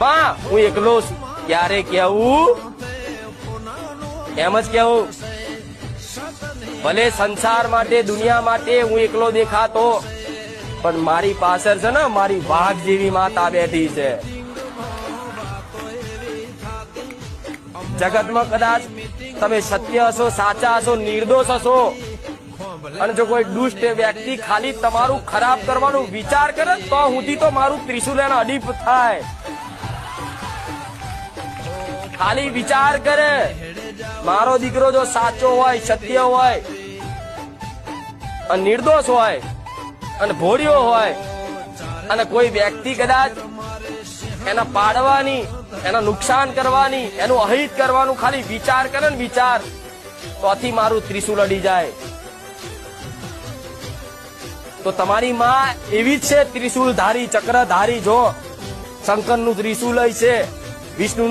માં હું એકલો ક્યારે કેવું એમ જ કેવું ભલે સંસાર માટે, દુનિયા માટે હું એકલો દેખાતો, પણ મારી પાછળ છે ને, મારી વાઘ જેવી માતા બેઠી છે. જગતમાં કદાચ તમે સત્ય હશો, સાચા હશો, નિર્દોષ હશો. અને જો કોઈ દુષ્ટ વ્યક્તિ ખાલી તમારું ખરાબ કરવાનું વિચાર કરે, તો સુધી તો મારું ત્રિશુલ એના અડીપ થાય. ખાલી વિચાર કરે. મારો દીકરો જો સાચો હોય, સત્ય હોય, અને નિર્દોષ હોય, અને ભોળ્યો હોય, અને કોઈ વ્યક્તિ કદાચ એના પાડવાની, એના નુકસાન કરવાની, એનું અહિત કરવાનું ખાલી વિચાર કરે ને વિચાર તોથી મારું ત્રિશુલ અડી જાય. તો તમારી માં એવી જ છે ત્રિશુલ ધારી ચક્ર ધારી જો શંકરનું ત્રિશુલ છે વિષ્ણુ